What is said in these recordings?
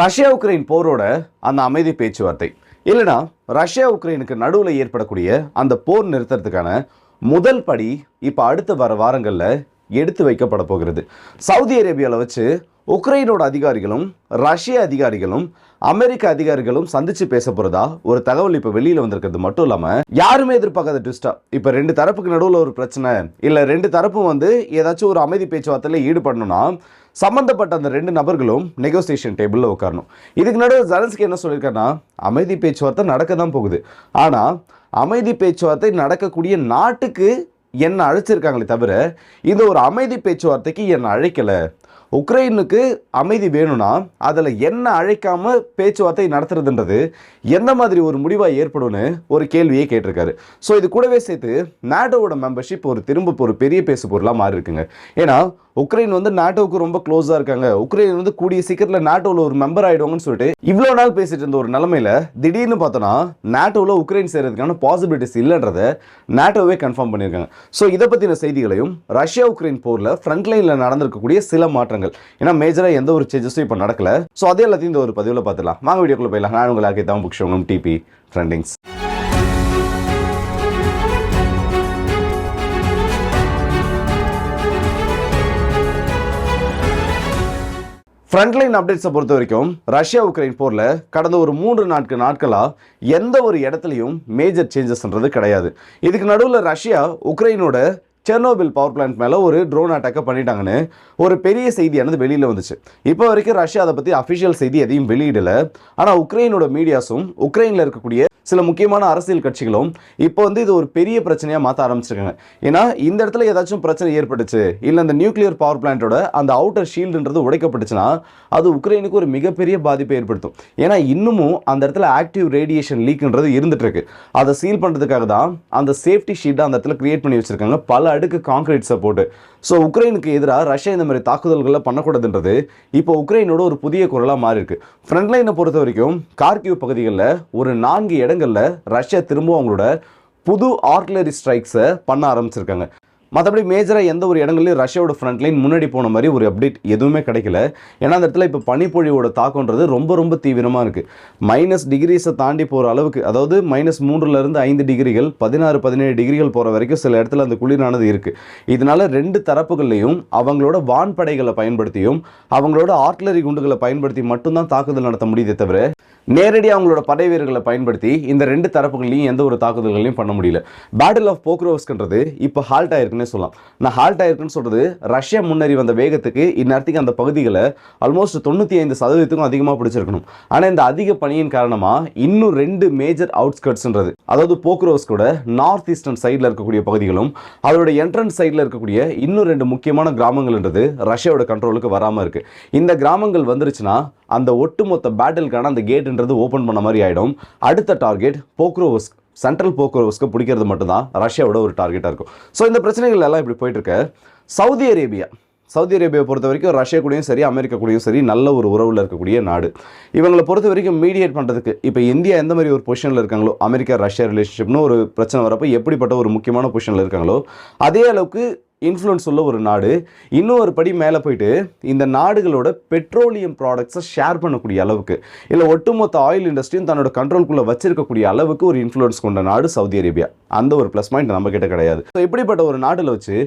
Russia Ukraine போரோட அந்த அமைதி பேச்சுவார்த்தை. இல்லைனா ரஷ்யா உக்ரைனுக்கு நடுவில் ஏற்படக்கூடிய அந்த போர் நிறுத்துறதுக்கான முதல் படி இப்போ அடுத்த வர வாரங்களில் எடுத்து வைக்கப்பட போகிறது. சவுதி அரேபியாவில் வச்சு உக்ரைனோட அதிகாரிகளும் ரஷ்ய அதிகாரிகளும் அமெரிக்க அதிகாரிகளும் சந்திச்சு பேச போறதா ஒரு தகவல் இப்போ வெளியில வந்திருக்கிறது மட்டும் இல்லாம யாருமே எதிர்பார்க்காத ட்விஸ்டா இப்போ ரெண்டு தரப்புக்கு நடுவில் ஒரு பிரச்சனை இல்ல ரெண்டு தரப்பும் வந்து ஏதாச்சும் ஒரு அமைதி பேச்சுவார்த்தையில ஈடுபடணும்னா சம்பந்தப்பட்ட அந்த ரெண்டு நபர்களும் நெகோசியேஷன் டேபிளில் உட்காரணும். இதுக்கு நடுவில் ஜலன்ஸ்கி என்ன சொல்லியிருக்காருன்னா அமைதி பேச்சுவார்த்தை நடக்க தான் போகுது. ஆனால் அமைதி பேச்சுவார்த்தை நடக்கக்கூடிய நாட்டுக்கு என்னை அழைச்சிருக்காங்களே தவிர இந்த ஒரு அமைதி பேச்சுவார்த்தைக்கு என்னை அழைக்கலை? உக்ரைனுக்கு அமைதி வேணும்னா அதில் என்ன அழைக்காமல் பேச்சுவார்த்தை நடத்துறதுன்றது எந்த மாதிரி ஒரு முடிவாக ஏற்படும்னு ஒரு கேள்வியே கேட்டிருக்காரு. ஸோ இது கூடவே சேர்த்து நாட்டோவோட மெம்பர்ஷிப் ஒரு திரும்ப ஒரு பெரிய பேசு பொருளாக மாறி இருக்குங்க ஏன்னா உக்ரைன் வந்து நாட்டோவுக்கு ரொம்ப க்ளோஸாக இருக்காங்க. உக்ரைன் வந்து கூடிய சீக்கிரத்தில் நாட்டோவில் ஒரு மெம்பர் ஆகிடுவாங்கன்னு சொல்லிட்டு இவ்வளோ நாள் பேசிட்டு இருந்த ஒரு நிலமையில திடீர்னு பார்த்தோன்னா நாட்டோவில் உக்ரைன் சேர்றதுக்கான பாசிபிலிட்டிஸ் இல்லைன்றத நாட்டோவே கன்ஃபார்ம் பண்ணியிருக்காங்க. ஸோ இதை பற்றின செய்திகளையும் ரஷ்யா உக்ரைன் போரில் ஃப்ரண்ட் லைனில் நடந்திருக்கக்கூடிய சில மாற்றங்கள். ஏன்னா மேஜராக எந்த ஒரு சேஞ்சஸும் இப்போ நடக்கல. ஸோ அதே எல்லாத்தையும் இந்த ஒரு பதிவில் பார்த்துலாம் வாங்க வீடியோக்குள்ள போயிடலாம். நான் உங்களுக்கு தான் புக் டிபி ட்ரெண்டிங்ஸ் ஃப்ரண்ட்லைன் அப்டேட்ஸை பொறுத்த வரைக்கும் ரஷ்யா உக்ரைன் போரில் கடந்த ஒரு மூன்று நான்கு நாட்களாக எந்த ஒரு இடத்துலையும் மேஜர் சேஞ்சஸ்ன்றது கிடையாது. இதுக்கு நடுவில் ரஷ்யா உக்ரைனோட செர்னோபில் பவர் பிளான்ட் மேலே ஒரு ட்ரோன் அட்டாக்கை பண்ணிட்டாங்கன்னு ஒரு பெரிய செய்தியானது வெளியில் வந்துச்சு. இப்போ வரைக்கும் ரஷ்யா அதை பற்றி அஃபிஷியல் செய்தி எதையும் வெளியிடலை. ஆனால் உக்ரைனோட மீடியாஸும் உக்ரைனில் இருக்கக்கூடிய சில முக்கியமான அரசியல் கட்சிகளும் இப்போ வந்து இது ஒரு பெரிய பிரச்சனையாக மாற்ற ஆரம்பிச்சிருக்காங்க. ஏன்னா இந்த இடத்துல ஏதாச்சும் பிரச்சனை ஏற்பட்டுச்சு இல்லை அந்த நியூக்ளியர் பவர் பிளான்ட்டோட அந்த அவுட்டர் ஷீல்டுன்றது உடைக்கப்பட்டுச்சுன்னா அது உக்ரைனுக்கு ஒரு மிகப்பெரிய பாதிப்பை ஏற்படுத்தும். ஏன்னா இன்னமும் அந்த இடத்துல ஆக்டிவ் ரேடியேஷன் லீக்ன்றது இருந்துட்டு இருக்கு அதை சீல் பண்ணுறதுக்காக தான் அந்த சேஃப்டி ஷீட்டை அந்த இடத்துல கிரியேட் பண்ணி வச்சிருக்காங்க. பல அடுக்கு காங்கிரீட் சப்போர்ட் ஸோ உக்ரைனுக்கு எதிராக ரஷ்யா இந்த மாதிரி தாக்குதல்களை பண்ணக்கூடாதுன்றது இப்போ உக்ரைனோட ஒரு புதிய குரலாக மாறி இருக்கு ஃப்ரண்ட்லைனை பொறுத்த வரைக்கும் கார்கிவ் பகுதிகளில் ஒரு நான்கு இடங்களில் ரஷ்யா திரும்பவும் அவங்களோட புது ஆர்ட்லரி ஸ்ட்ரைக்ஸை பண்ண ஆரம்பிச்சிருக்காங்க. மற்றபடி மேஜராக எந்த ஒரு இடங்களையும் ரஷ்யாவோட ஃப்ரண்ட் லைன் முன்னாடி போன மாதிரி ஒரு அப்டேட் எதுவுமே கிடைக்கல. ஏன்னா அந்த இடத்துல இப்போ பனிப்பொழிவோட தாக்கம்ன்றது ரொம்ப ரொம்ப தீவிரமாக இருக்குது மைனஸ் டிகிரிஸை தாண்டி போகிற அளவுக்கு அதாவது மைனஸ் மூன்றுலேருந்து ஐந்து டிகிரிகள் பதினாறு பதினேழு டிகிரிகள் போகிற வரைக்கும் சில இடத்துல அந்த குளிரானது இருக்குது இதனால ரெண்டு தரப்புகள்லையும் அவங்களோட வான்படைகளை பயன்படுத்தியும் அவங்களோட ஆர்ட்லரி குண்டுகளை பயன்படுத்தி மட்டும்தான் தாக்குதல் நடத்த முடியுதே தவிர நேரடியாக அவங்களோட படை வீரர்களை பயன்படுத்தி இந்த ரெண்டு தரப்புகளையும் எந்த ஒரு தாக்குதல்களையும் பண்ண முடியல. பேட்டில் ஆஃப் போக்ரோஸ்கன்றது இப்போ ஹால்ட் ஆயிருக்குன்னு சொல்லலாம். நான் ஹால்ட் ஆயிருக்குன்னு சொல்றது ரஷ்யா முன்னேறி வந்த வேகத்துக்கு இந்நேரத்துக்கு அந்த பகுதிகளை ஆல்மோஸ்ட் தொண்ணூற்றி ஐந்து சதவீதத்துக்கும் அதிகமாக பிடிச்சிருக்கணும். ஆனால் இந்த அதிக பணியின் காரணமாக இன்னும் ரெண்டு மேஜர் அவுட்ஸ்கட்ஸ்ன்றது அதாவது போக்ரோஸ்கோட நார்த் ஈஸ்டர்ன் சைடில் இருக்கக்கூடிய பகுதிகளும் அதோட என்ட்ரன்ஸ் சைடில் இருக்கக்கூடிய இன்னும் ரெண்டு முக்கியமான கிராமங்கள்ன்றது ரஷ்யாவோட கண்ட்ரோலுக்கு வராமல் இருக்கு. இந்த கிராமங்கள் வந்துருச்சுன்னா அந்த ஒட்டுமொத்த பேட்டிலுக்கான அந்த கேட்டுன்றது ஓப்பன் பண்ண மாதிரி ஆகிடும் அடுத்த டார்கெட் போக்ரோவஸ்க் சென்ட்ரல் போக்குவரத்துக்கு பிடிக்கிறது மட்டும்தான் ரஷ்யாவோட ஒரு டார்கெட்டாக இருக்கும். ஸோ இந்த பிரச்சனைகள் எல்லாம் இப்படி போயிட்டு சவுதி அரேபியா. சவுதி அரேபியா பொறுத்த வரைக்கும் ரஷ்யா கூடயும் சரி அமெரிக்கா கூடயும் சரி நல்ல ஒரு உறவில் இருக்கக்கூடிய நாடு. இவங்களை பொறுத்த வரைக்கும் மீடியேட் பண்ணுறதுக்கு இப்போ இந்தியா எந்த மாதிரி ஒரு பொசிஷனில் இருக்காங்களோ அமெரிக்கா ரஷ்யா ரிலேஷன்ஷிப்னு ஒரு பிரச்சனை வரப்போ எப்படிப்பட்ட ஒரு முக்கியமான பொசிஷனில் இருக்காங்களோ அதே அளவுக்கு இன்ஃப்ளூயன்ஸ் உள்ள ஒரு நாடு. இன்னும் ஒரு படி மேலே போயிட்டு இந்த நாடுகளோட பெட்ரோலியம் ப்ராடக்ட்ஸை ஷேர் பண்ணக்கூடிய அளவுக்கு இல்லை ஒட்டுமொத்த ஆயில் இண்டஸ்ட்ரியும் தன்னோட கண்ட்ரோல்குள்ளே வச்சிருக்கக்கூடிய அளவுக்கு ஒரு இன்ஃப்ளூயன்ஸ் கொண்ட நாடு சவுதி அரேபியா. அந்த ஒரு ப்ளஸ் பாயிண்ட் நம்ம கிட்ட கிடையாது. ஸோ இப்படிப்பட்ட ஒரு நாட்டில் வச்சு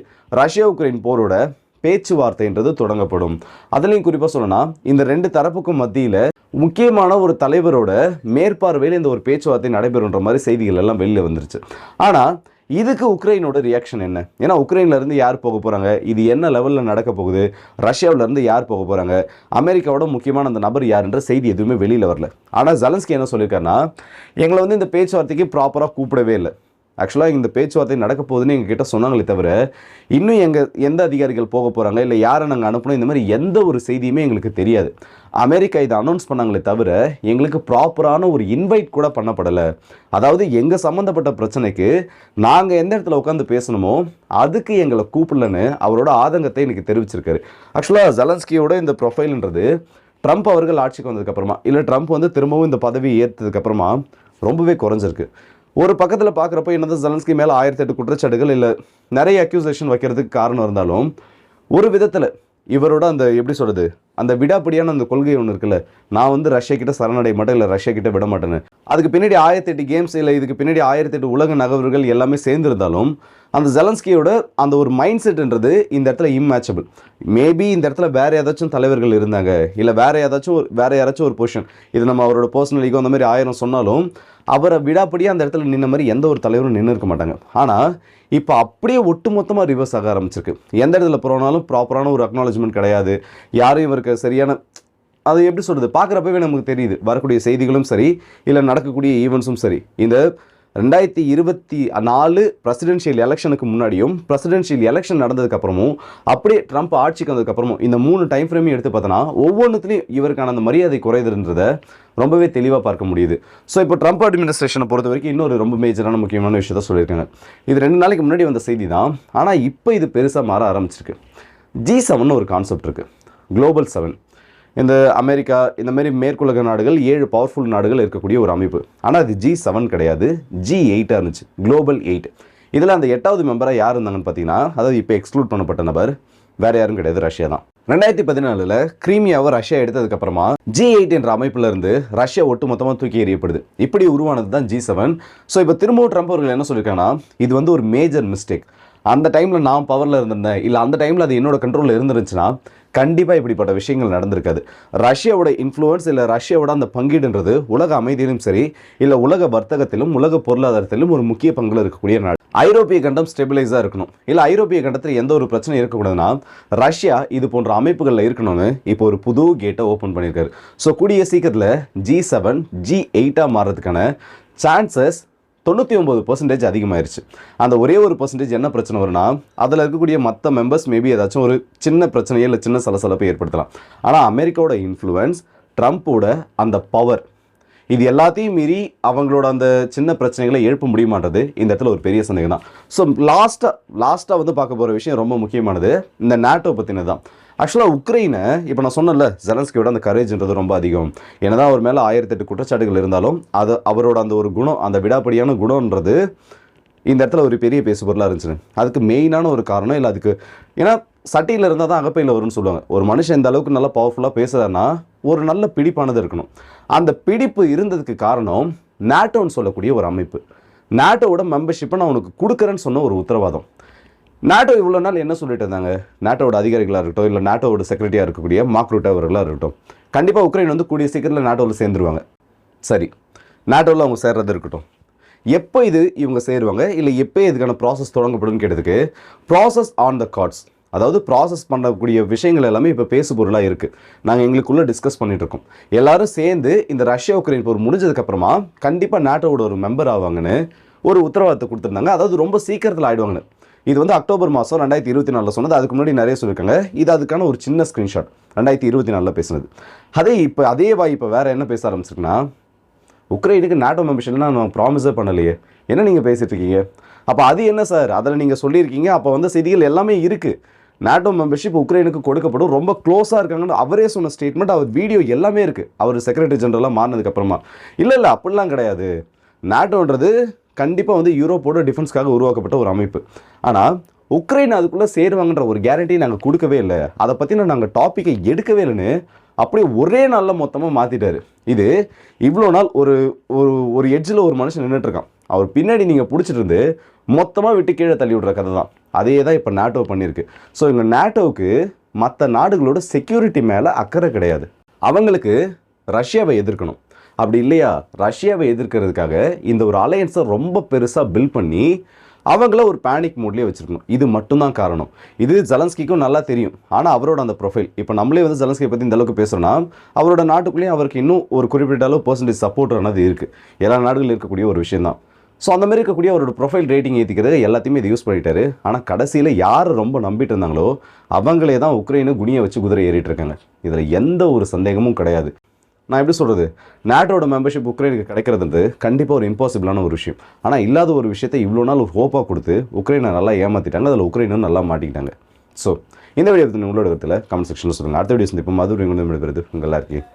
ரஷ்யா உக்ரைன் போரோட பேச்சுவார்த்தைன்றது தொடங்கப்படும். அதுலேயும் குறிப்பாக சொல்லணும்னா இந்த ரெண்டு தரப்புக்கும் மத்தியில் முக்கியமான ஒரு தலைவரோட மேற்பார்வையில் இந்த ஒரு பேச்சுவார்த்தை நடைபெறுன்ற மாதிரி செய்திகள் எல்லாம் வெளியில் வந்துருச்சு. ஆனால் இதுக்கு உக்ரைனோட ரியாக்ஷன் என்ன? ஏன்னா உக்ரைன்லேருந்து யார் போக போகிறாங்க இது என்ன லெவலில் நடக்க போகுது? ரஷ்யாவிலேருந்து யார் போக போகிறாங்க அமெரிக்காவோட முக்கியமான அந்த நபர் யாருன்ற செய்தி எதுவுமே வெளியில் வரல. ஆனால் ஜலன்ஸ்கி என்ன சொல்லியிருக்காருன்னா எங்களை வந்து இந்த பேச்சுவார்த்தைக்கு ப்ராப்பராக கூப்பிடவே இல்லை. ஆக்சுவலாக இந்த பேச்சுவார்த்தை நடக்க போகுதுன்னு எங்ககிட்ட சொன்னாங்களே தவிர இன்னும் எங்கள் எந்த அதிகாரிகள் போக போகிறாங்க இல்லை யாரை நாங்கள் அனுப்பணும் இந்த மாதிரி எந்த ஒரு செய்தியுமே எங்களுக்கு தெரியாது. அமெரிக்கா இதை அனௌன்ஸ் பண்ணாங்களே தவிர எங்களுக்கு ப்ராப்பரான ஒரு இன்வைட் கூட பண்ணப்படலை. அதாவது எங்கள் சம்மந்தப்பட்ட பிரச்சனைக்கு நாங்கள் எந்த இடத்துல உட்காந்து பேசணுமோ அதுக்கு எங்களை கூப்பிடலன்னு அவரோட ஆதங்கத்தை எனக்கு தெரிவிச்சிருக்காரு. ஆக்சுவலாக ஜலன்ஸ்கியோட இந்த ப்ரொஃபைல்ன்றது ட்ரம்ப் அவர்கள் ஆட்சிக்கு வந்ததுக்கப்புறமா இல்லை ட்ரம்ப் வந்து திரும்பவும் இந்த பதவி ஏற்றதுக்கப்புறமா ரொம்பவே குறைஞ்சிருக்கு. ஒரு பக்கத்தில் பார்க்குறப்ப என்னது ஜலன்ஸ்கி மேலே ஆயிரத்தி எட்டு குற்றச்சாட்டுகள் இல்லை நிறைய அக்யூசேஷன் வைக்கிறதுக்கு காரணம் இருந்தாலும் ஒரு விதத்தில் இவரோட அந்த எப்படி சொல்கிறது அந்த விடாப்பிடியான அந்த கொள்கை ஒன்று இருக்குல்ல நான் வந்து ரஷ்யா கிட்ட சரணடைய மாட்டேன் இல்லை ரஷ்யா கிட்ட விட மாட்டேன்னு. அதுக்கு பின்னாடி ஆயிரத்தி எட்டு கேம்ஸ் இல்லை இதுக்கு பின்னாடி ஆயிரத்தி எட்டு உலக நகர்வுகள் எல்லாமே சேர்ந்துருந்தாலும் அந்த ஜெலன்ஸ்கியோட அந்த ஒரு மைண்ட் செட்ன்றது இந்த இடத்துல இம்மேச்சபிள் மேபி இந்த இடத்துல வேற ஏதாச்சும் தலைவர்கள் இருந்தாங்க. இல்லை வேற ஏதாச்சும் ஒரு வேற யாராச்சும் ஒரு பொசிஷன் இது நம்ம அவரோட பர்சனல் ஈகோ அந்த மாதிரி ஆயிரம் சொன்னாலும் அவரை விடாப்படியாக அந்த இடத்துல நின்ன மாதிரி எந்த ஒரு தலைவரும் நின்று இருக்க மாட்டாங்க. ஆனால் இப்போ அப்படியே ஒட்டுமொத்தமாக ரிவர்ஸ் ஆக ஆரம்பிச்சிருக்கு. எந்த இடத்துல போனாலும் ப்ராப்பரான ஒரு அக்னாலஜ்மெண்ட் கிடையாது. யாரும் இவருக்கு சரியான அது எப்படி சொல்கிறது பார்க்குறப்பவே நமக்கு தெரியுது. வரக்கூடிய செய்திகளும் சரி இல்லை நடக்கக்கூடிய ஈவெண்ட்ஸும் சரி. இந்த ரெண்டாயிரத்தி இருபத்தி நாலு பிரசிடென்ஷியல் எலெக்ஷனுக்கு முன்னாடியும் பிரசிடென்ஷியல் எலெக்ஷன் நடந்ததுக்கப்புறமும் அப்படியே ட்ரம்ப் ஆட்சிக்கு வந்ததுக்கப்புறமும் இந்த மூணு டைம் ஃப்ரேமையும் எடுத்து பார்த்தோன்னா ஒவ்வொன்றுத்துலையும் இவருக்கான அந்த மரியாதை குறையுதுன்றதை ரொம்பவே தெளிவாக பார்க்க முடியுது. ஸோ இப்போ ட்ரம்ப் அட்மினிஸ்ட்ரேஷனை பொறுத்த வரைக்கும் இன்னொரு ரொம்ப மேஜரான முக்கியமான விஷயத்த சொல்லியிருக்காங்க. இது ரெண்டு நாளைக்கு முன்னாடி வந்த செய்தி தான். ஆனால் இப்போ இது பெருசாக மாற ஆரம்பிச்சிருக்கு. ஜி செவன் ஒரு கான்செப்ட் இருக்குது குளோபல் செவன் இந்த அமெரிக்கா இந்த மாதிரி மேற்குலக நாடுகள் ஏழு பவர்ஃபுல் நாடுகள் இருக்கக்கூடிய ஒரு அமைப்பு. ஆனால் அது ஜி செவன் கிடையாது. ஜி எயிட்டாக இருந்துச்சு. குளோபல் எயிட் இதில் அந்த எட்டாவது மெம்பராக யார் இருந்தாங்கன்னு பார்த்தீங்கன்னா அதாவது இப்போ எக்ஸ்க்ளூட் பண்ணப்பட்ட நபர் வேறு யாரும் கிடையாது ரஷ்யா தான். ரெண்டாயிரத்தி பதினாலில் கிரீமியாவை ரஷ்யா எடுத்ததுக்கப்புறமா ஜி எயிட் என்ற அமைப்பிலிருந்து இருந்து ரஷ்யா ஒட்டுமொத்தமாக தூக்கி எறியப்படுது. இப்படி உருவானது தான் ஜி செவன் ஸோ இப்போ திரும்பவும் ட்ரம்ப் அவர்கள் என்ன சொல்லியிருக்காங்கன்னா இது வந்து ஒரு மேஜர் மிஸ்டேக் அந்த டைமில் நான் பவரில் இருந்திருந்தேன். இல்லை அந்த டைமில் அது என்னோட கண்ட்ரோலில் இருந்துருந்துச்சுன்னா கண்டிப்பாக இப்படிப்பட்ட விஷயங்கள் நடந்திருக்காது. ரஷ்யாவோட இன்ஃப்ளூயன்ஸ் இல்லை ரஷ்யாவோட அந்த பங்கீடுன்றது உலக அமைதியிலும் சரி இல்லை உலக வர்த்தகத்திலும் உலக பொருளாதாரத்திலும் ஒரு முக்கிய பங்கில் இருக்கக்கூடிய நாடு. ஐரோப்பிய கண்டம் ஸ்டெபிலைஸாக இருக்கணும். இல்லை ஐரோப்பிய கண்டத்தில் எந்த ஒரு பிரச்சனையும் இருக்கக்கூடாதுன்னா ரஷ்யா இது போன்ற அமைப்புகளில் இருக்கணும்னு இப்போ ஒரு புது கேட்டை ஓப்பன் பண்ணியிருக்காரு. ஸோ கூடிய சீக்கிரத்தில் ஜி செவன் ஜி எயிட்டாக மாறுறதுக்கான சான்சஸ் தொண்ணூற்றி ஒம்பது பர்சன்டேஜ் அதிகமாயிருச்சு. அந்த ஒரே ஒரு பர்சன்டேஜ் என்ன பிரச்சனை வரும்னா அதில் இருக்கக்கூடிய மற்ற மெம்பர்ஸ் மேபி ஏதாச்சும் ஒரு சின்ன பிரச்சனையே இல்லை சின்ன சலசலப்பை ஏற்படுத்தலாம். ஆனால் அமெரிக்காவோட இன்ஃப்ளூயன்ஸ் ட்ரம்ப்போட அந்த பவர் இது எல்லாத்தையும் மீறி அவங்களோட அந்த சின்ன பிரச்சனைகளை எழுப்ப முடியுமான்றது இந்த இடத்துல ஒரு பெரிய சந்தேகம் தான் ஸோ லாஸ்ட்டாக லாஸ்ட்டாக வந்து பார்க்க போகிற விஷயம் ரொம்ப முக்கியமானது இந்த நாட்டோ பற்றினது தான் ஆக்சுவலாக உக்ரைனை இப்போ நான் சொன்னல ஜெலன்ஸ்கியோட அந்த கரேஜ்ன்றது ரொம்ப அதிகம். என்னதான் அவர் மேலே ஆயிரத்தெட்டு குற்றச்சாட்டுகள் இருந்தாலும் அது அவரோட அந்த ஒரு குணம் அந்த விடாப்படியான குணம்ன்றது இந்த இடத்துல ஒரு பெரிய பேசுபொருளாக இருந்துச்சு அதுக்கு மெயினான ஒரு காரணம் இல்லை அதுக்கு ஏன்னா சட்டியில் இருந்தால் தான் அகப்பையில் வரும்னு சொல்லுவாங்க. ஒரு மனுஷன் இந்த அளவுக்கு நல்லா பவர்ஃபுல்லாக பேசுகிறான்னா ஒரு நல்ல பிடிப்பானது இருக்கணும். அந்த பிடிப்பு இருந்ததுக்கு காரணம் நேட்டோன்னு சொல்லக்கூடிய ஒரு அமைப்பு. நாட்டோட மெம்பர்ஷிப்பை நான் உனக்கு கொடுக்குறேன்னு சொன்ன ஒரு உத்தரவாதம். நாட்டோ இவ்வளோ நாள் என்ன சொல்லிட்டு இருந்தாங்க? நாட்டோட அதிகாரிகளாக இருக்கட்டும் இல்லை நாட்டோட செக்ரட்டரியாக இருக்கக்கூடிய மாக்ரூட் அவர்களாக இருக்கட்டும் கண்டிப்பாக உக்ரைன் வந்து கூடிய சீக்கிரத்தில் நாட்டோவில் சேர்ந்துருவாங்க. சரி நாட்டோவில் அவங்க சேர்றது இருக்கட்டும். எப்போ இது இவங்க சேருவாங்க? இல்லை எப்போ இதுக்கான ப்ராசஸ் தொடங்கப்படும்னு கேட்டதுக்கு ப்ராசஸ் ஆன் த கார்ட்ஸ் அதாவது ப்ராசஸ் பண்ணக்கூடிய விஷயங்கள் எல்லாமே இப்போ பேசு பொருளாக இருக்குது நாங்கள் எங்களுக்குள்ளே டிஸ்கஸ் பண்ணிகிட்ருக்கோம் இருக்கோம். எல்லாரும் சேர்ந்து இந்த ரஷ்யா உக்ரைன் போர் முடிஞ்சதுக்கப்புறமா கண்டிப்பாக நாட்டோட ஒரு மெம்பர் ஆவாங்கன்னு ஒரு உத்தரவாதத்தை கொடுத்துருந்தாங்க. அதாவது ரொம்ப சீக்கிரத்தில் ஆகிடுவாங்கன்னு இது வந்து அக்டோபர் மாதம் ரெண்டாயிரத்தி இருபத்தி நாலில் சொன்னது. அதுக்கு முன்னாடி நிறைய சொல்லியிருக்காங்க. இது அதுக்கான ஒரு சின்ன ஸ்க்ரீன்ஷாட் ரெண்டாயிரத்தி இருபத்தி நாலில் பேசுனது. அதே இப்போ அதே வாய் இப்போ வேறு என்ன பேச ஆரம்பிச்சிருக்குன்னா உக்ரைனுக்கு நாட்டோ மெம்பர்ஷிப்லாம் நான் ப்ராமிஸே பண்ணலையே. என்ன நீங்கள் பேசிகிட்டு இருக்கீங்க? அப்போ அது என்ன சார் அதில் நீங்கள் சொல்லியிருக்கீங்க. அப்போ வந்து செய்திகள் எல்லாமே இருக்குது நாட்டோ மெம்பர்ஷிப் உக்ரைனுக்கு கொடுக்கப்படும். ரொம்ப க்ளோஸாக இருக்காங்கன்னு அவரே சொன்ன ஸ்டேட்மெண்ட் அவர் வீடியோ எல்லாமே இருக்குது அவர் செக்ரட்டரி ஜெனரலாக மாறினதுக்கப்புறமா இல்லை இல்லை அப்படிலாம் கிடையாது. நாட்டோன்றது கண்டிப்பாக வந்து யூரோப்போட டிஃபென்ஸ்க்காக உருவாக்கப்பட்ட ஒரு அமைப்பு. ஆனால் உக்ரைன் அதுக்குள்ளே சேருவாங்கன்ற ஒரு கேரண்டி நாங்கள் கொடுக்கவே இல்லை. அதை பற்றின நாங்கள் டாப்பிக்கை எடுக்கவே இல்லைன்னு அப்படியே ஒரே நாளில் மொத்தமாக மாற்றிட்டாரு இது இவ்வளோ நாள் ஒரு ஒரு ஒரு எட்ஜில் ஒரு மனுஷன் நின்றுட்டு இருக்கான் அவர் பின்னாடி நீங்கள் பிடிச்சிட்டு இருந்து மொத்தமாக விட்டு கீழே தள்ளி விடுற கதை தான். அதே தான் இப்போ நாட்டோ பண்ணியிருக்கு. ஸோ இவங்க நாட்டோவுக்கு மற்ற நாடுகளோட செக்யூரிட்டி மேலே அக்கறை கிடையாது. அவங்களுக்கு ரஷ்யாவை எதிர்க்கணும். அப்படி இல்லையா? ரஷ்யாவை எதிர்க்கிறதுக்காக இந்த ஒரு அலையன்ஸை ரொம்ப பெருசாக பில்ட் பண்ணி அவங்கள ஒரு பேனிக் மூட்லேயே வச்சுருக்கணும். இது மட்டும்தான் காரணம். இது ஜலன்ஸ்கிக்கும் நல்லா தெரியும். ஆனால் அவரோட அந்த ப்ரொஃபைல் இப்போ நம்மளே வந்து ஜலன்ஸ்கி பற்றி இந்த அளவுக்கு பேசுகிறோன்னா அவரோட நாட்டுக்குள்ளேயும் அவருக்கு இன்னும் ஒரு குறிப்பிட்ட அளவு பர்சன்டேஜ் சப்போர்ட்னது இருக்குது எல்லா நாடுகளில் இருக்கக்கூடிய ஒரு விஷயந்தான் ஸோ அந்த மாதிரி இருக்கக்கூடிய அவரோட ப்ரொஃபைல் ரேட்டிங் ஏற்றிக்கிறது எல்லாத்தையுமே இது யூஸ் பண்ணிட்டாரு. ஆனால் கடைசியில் யார் ரொம்ப நம்பிட்டு இருந்தாங்களோ அவங்களே தான் உக்ரைனு குனியை வச்சு குதிரை ஏறிட்டு இருக்காங்க. இதில் எந்த ஒரு சந்தேகமும் கிடையாது. நான் எப்படி சொல்கிறது நேட்டோட மெம்பர்ஷிப் உக்ரைனுக்கு கிடைக்கிறதுன்றது கண்டிப்பாக ஒரு இம்பாசிபிளான ஒரு விஷயம். ஆனால் இல்லாத ஒரு விஷயத்தை இவ்வளோ நாள் ஒரு ஹோப்பாக கொடுத்து உக்ரைனை நல்லா ஏமாற்றிட்டாங்க அதில் உக்ரைனும் நல்லா மாட்டிக்கிட்டாங்க. ஸோ இந்த வீடியோ பற்றி உங்களோட இடத்துல கமெண்ட் செக்ஷனில் சொல்லுங்கள் அடுத்த வீடியோ சந்திப்போம். மதுரை உங்கள் உங்கள் எல்லாருக்கும்.